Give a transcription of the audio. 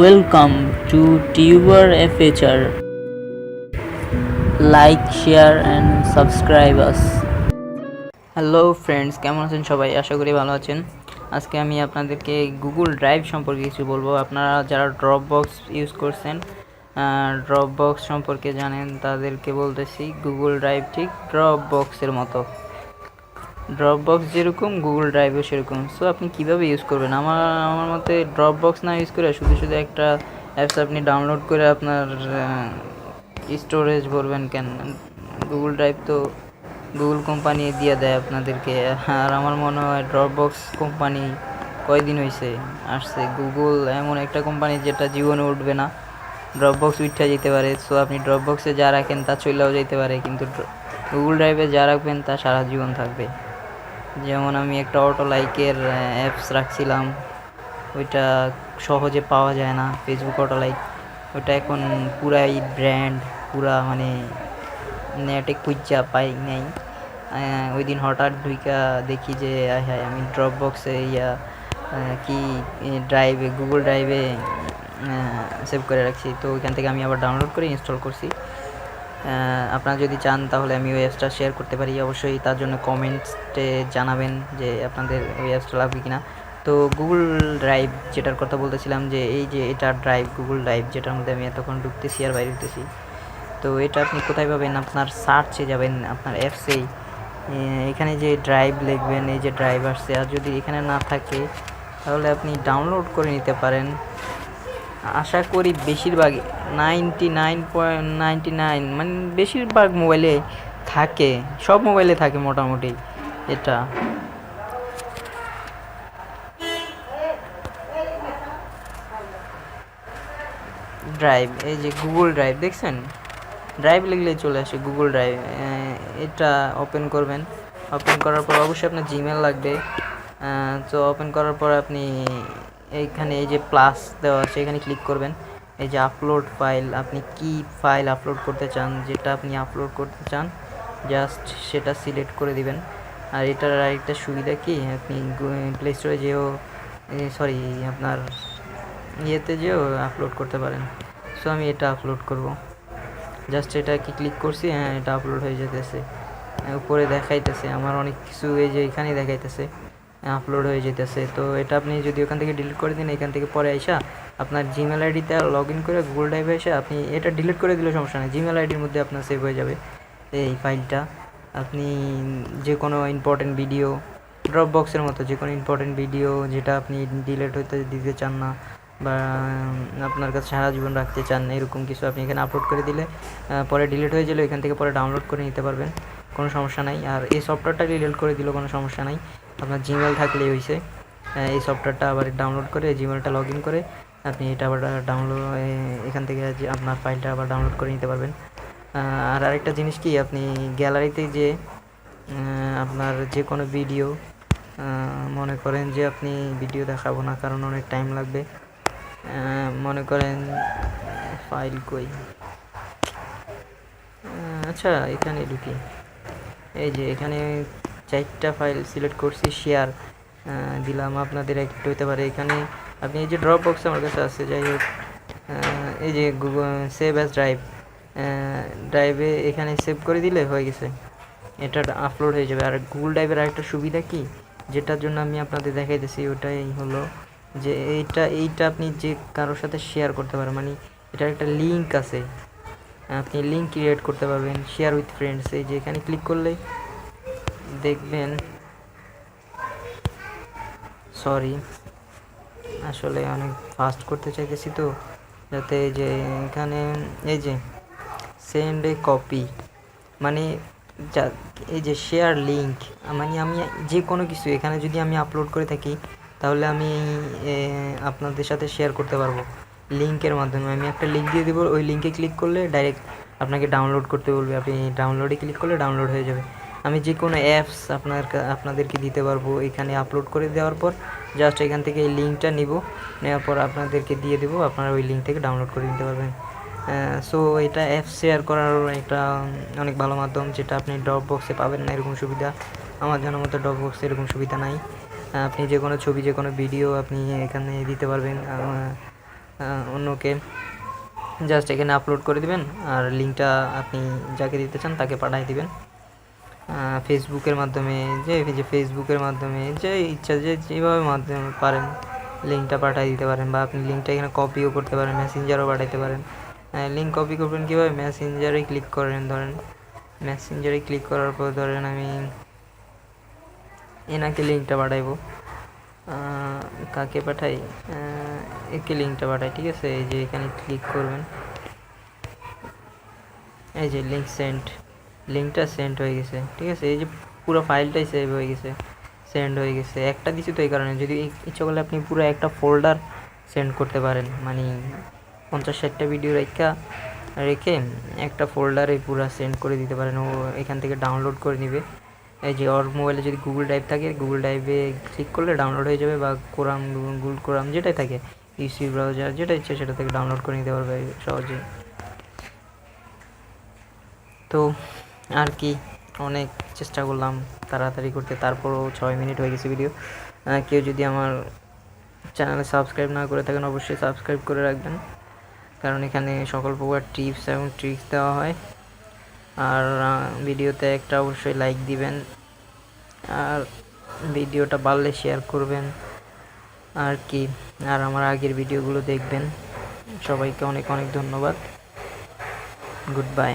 Welcome to Tuber FHR. Like share and subscribe us. Hello friends কেমন আছেন সবাই? আশা করি ভালো আছেন। আজকে আমি আপনাদেরকে গুগল ড্রাইভ সম্পর্কে কিছু বলব। আপনারা যারা ড্রপ বক্স ইউজ করছেন ড্রপ বক্স সম্পর্কে জানেন, তাদেরকে বলতেছি গুগল ড্রাইভ ঠিক ড্রপ বক্সের মতো। ড্রপ বক্স যেরকম গুগল ড্রাইভও সেরকম। সো আপনি কীভাবে ইউজ করবেন? আমার আমার মতে ড্রপ বক্স না ইউজ করে শুধু শুধু একটা অ্যাপস আপনি ডাউনলোড করে আপনার স্টোরেজ ভরবেন কেন? গুগল ড্রাইভ তো গুগল কোম্পানি দিয়ে দেয় আপনাদেরকে। আর আমার মনে হয় ড্রপ বক্স কোম্পানি কয়দিন হয়েছে আসছে। গুগল এমন একটা কোম্পানি যেটা জীবনে উঠবে না। ড্রপ বক্স উঠা যেতে পারে। সো আপনি ড্রপ বক্সে যা রাখেন তা চলেও যেতে পারে। কিন্তু গুগল ড্রাইভে যা রাখবেন তা সারা জীবন থাকবে। যেমন আমি একটা অটো লাইকের অ্যাপস রাখছিলাম। ওইটা সহজে পাওয়া যায় না ফেসবুক অটো লাইক ওইটা এখন পুরাই ব্র্যান্ড পুরা মানে নেটে খুঁজা পাই নাই। ওই দিন হঠাৎ ঢুইকা দেখি যে, আয় আমি ড্রপ বক্সে ইয়া কি ড্রাইভে গুগল ড্রাইভে সেভ করে রাখছি। তো ওইখান থেকে আমি আবার ডাউনলোড করে ইনস্টল করছি। আপনারা যদি চান, তাহলে আমি ওই অ্যাপসটা শেয়ার করতে পারি। অবশ্যই তার জন্য কমেন্টসে জানাবেন যে আপনাদের ওই অ্যাপসটা লাগবে কিনা। তো গুগল ড্রাইভ যেটার কথা বলতেছিলাম যে, এই যে এটা ড্রাইভ গুগল ড্রাইভ যেটার মধ্যে আমি এতক্ষণ ঢুকতেছি আর বাইরে ঢুকতেছি। তো এটা আপনি কোথায় পাবেন? আপনার সার্চে যাবেন, আপনার অ্যাপসেই এখানে যে ড্রাইভ লিখবেন, এই যে ড্রাইভ আসছে। আর যদি এখানে না থাকে, তাহলে আপনি ডাউনলোড করে নিতে পারেন। আশা করি বেশিরভাগ ninety nine point ninety nine মানে বেশিরভাগ মোবাইলে থাকে, সব মোবাইলে থাকে মোটামুটি এটা। ড্রাইভ এই যে গুগল ড্রাইভ দেখছেন? ড্রাইভ লিখলেই চলে আসে গুগল ড্রাইভ এটা ওপেন করবেন। ওপেন করার পর অবশ্যই আপনার জিমেল লাগবে। তো ওপেন করার পর আপনি এইখানে এই যে প্লাস দেওয়া আছে, এখানে ক্লিক করবেন। এই যে আপলোড ফাইল আপনি কি ফাইল আপলোড করতে চান, যেটা আপনি আপলোড করতে চান জাস্ট সেটা সিলেক্ট করে দিবেন। আর এটার আরেকটা সুবিধা কি, আপনি প্লে স্টোরে যেও সরি আপনার ইয়েতে যেও আপলোড করতে পারেন। সো আমি এটা আপলোড করব। জাস্ট এটা কি ক্লিক করছি হ্যাঁ এটা আপলোড হয়ে যেতেছে। উপরে দেখাইতেছে, আমার অনেক কিছু এই যে এখানে দেখাইতেছে। আপলোড হয়ে যেতেছে। তো এটা আপনি যদি ওখান থেকে ডিলিট করে দিন, এখান থেকে পরে আইসা আপনার জিমেল আইডিতে লগ ইন করে গুগল ড্রাইভে এসে আপনি এটা ডিলিট করে দিলে সমস্যা নেই। জিমেল আইডির মধ্যে আপনার সেভ হয়ে যাবে এই ফাইলটা আপনি যে কোনো ইম্পর্টেন্ট ভিডিও ড্রপ বক্সের মতো যে কোনো ইম্পর্টেন্ট ভিডিও যেটা আপনি ডিলিট হতে দিতে চান না বা আপনার কাছে সারা জীবন রাখতে চান, এরকম কিছু আপনি এখানে আপলোড করে দিলে পরে ডিলিট হয়ে গেলে এখান থেকে পরে ডাউনলোড করে নিতে পারবেন। কোনো সমস্যা নাই। আর এই সফটওয়্যারটা ডিলিট করে দিলেও কোনো সমস্যা নাই। আপনার জিমেল থাকলেই হয়েছে এই সফটওয়্যারটা আবার ডাউনলোড করে জিমেলটা লগ ইন করে আপনি এটা আবার ডাউনলোড এখান থেকে আপনার ফাইলটা আবার ডাউনলোড করে নিতে পারবেন। আর আরেকটা জিনিস কি, আপনি গ্যালারিতে যে আপনার যে কোনো ভিডিও মনে করেন যে আপনি ভিডিও দেখাবো না, কারণ অনেক টাইম লাগবে। মনে করেন ফাইল কই? আচ্ছা এখানে ঢুকি। এই যে এখানে চারটা ফাইল সিলেক্ট করছি শেয়ার দিলাম আপনাদের একটু হতে পারে। এখানে আপনি এই যে ড্রপ বক্স আমার কাছে আছে, যাই হোক এই যে গুগল সেভ অ্যাজ ড্রাইভ ড্রাইভে এখানে সেভ করে দিলে হয়ে গেছে। এটা আপলোড হয়ে যাবে। আর গুগল ড্রাইভের আরেকটা সুবিধা কি? যেটার জন্য আমি আপনাদের দেখাইতেছি, ওটাই হলো যে এইটা এইটা আপনি যে কারোর সাথে শেয়ার করতে পারেন মানে এটার একটা লিঙ্ক আছে। আপনি লিঙ্ক ক্রিয়েট করতে পারবেন শেয়ার উইথ ফ্রেন্ডস এই যে এখানে ক্লিক করলে দেখবেন সরি আসলে অনেক ফাস্ট করতে চাইতেছি তো, যাতে এই যে এখানে, এই যে সেন্ড এ কপি মানে যা, এই যে শেয়ার লিঙ্ক মানে আমি যে কোনো কিছু, এখানে যদি আমি আপলোড করে থাকি, তাহলে আমি আপনাদের সাথে শেয়ার করতে পারব। লিঙ্কের মাধ্যমে। আমি একটা লিঙ্ক দিয়ে দেবো, ওই লিঙ্কে ক্লিক করলে ডাইরেক্ট আপনাকে ডাউনলোড করতে বলবে। আপনি ডাউনলোডে ক্লিক করলে ডাউনলোড হয়ে যাবে। আমি যে কোনো অ্যাপস আপনার আপনাদেরকে দিতে পারব। এখানে আপলোড করে দেওয়ার পর জাস্ট এখান থেকে এই লিঙ্কটা নিব। নেওয়ার পর আপনাদেরকে দিয়ে দেবো, আপনারা ওই লিঙ্ক থেকে ডাউনলোড করে নিতে পারবেন। সো এটা অ্যাপ শেয়ার করার একটা অনেক ভালো মাধ্যম, যেটা আপনি ড্রপ বক্সে পাবেন না, এরকম সুবিধা। আমার জানার মতো ড্রপ বক্সে এরকম সুবিধা নাই। আপনি যে কোনো ছবি যে কোনো ভিডিও আপনি এখানে দিতে পারবেন। অন্যকে জাস্ট এখানে আপলোড করে দিবেন, আর লিঙ্কটা আপনি যাকে দিতে চান তাকে পাঠিয়ে দিবেন। ফেসবুকের মাধ্যমে যে যে ফেসবুকের মাধ্যমে যে ইচ্ছা যে যেভাবে মাধ্যমে পারেন, লিঙ্কটা পাঠিয়ে দিতে পারেন, বা আপনি লিঙ্কটা এখানে কপিও করতে পারেন মেসেঞ্জারও পাঠাইতে পারেন। লিঙ্ক কপি করবেন কীভাবে? মেসেঞ্জারে ক্লিক করেন, ধরেন। মেসেঞ্জারে ক্লিক করার পর ধরেন আমি এনাকে লিঙ্কটা পাঠাইবো। কাকে পাঠাই? একে লিঙ্কটা পাঠাই, ঠিক আছে? এই যে এখানে ক্লিক করবেন। এই যে লিঙ্ক সেন্ড লিঙ্কটা সেন্ড হয়ে গেছে, ঠিক আছে? এই যে পুরো ফাইলটাই সেভ হয়ে গেছে সেন্ড হয়ে গেছে। একটা দিছি তো এই কারণে। যদি ইচ্ছা করলে আপনি পুরো একটা ফোল্ডার সেন্ড করতে পারেন। মানে পঞ্চাশ ষাটটা ভিডিও রেখা, রেখে একটা ফোল্ডারে পুরো সেন্ড করে দিতে পারেন। ও এখান থেকে ডাউনলোড করে নিবে। এই যে ওর মোবাইলে যদি গুগল ড্রাইভ থাকে গুগল ড্রাইভে ক্লিক করলে ডাউনলোড হয়ে যাবে বা কোরাম গুগল কোরাম যেটাই থাকে ইসি ব্রাউজার যেটা ইচ্ছে সেটা থেকে ডাউনলোড করে নিতে পারবে সহজে তো আর কি, অনেক চেষ্টা করলাম তাড়াতাড়ি করতে, তারপরও ছয় মিনিট হয়ে গেছে ভিডিও কেউ যদি আমার চ্যানেলে সাবস্ক্রাইব না করে থাকেন, অবশ্যই সাবস্ক্রাইব করে রাখবেন। কারণ এখানে সকল প্রকার টিপস এবং ট্রিক্স দেওয়া হয়। আর ভিডিওতে একটা অবশ্যই লাইক দিবেন। আর ভিডিওটা বাড়লে শেয়ার করবেন। আর কি, আর আমার আগের ভিডিওগুলো দেখবেন। সবাইকে অনেক অনেক ধন্যবাদ। Good bye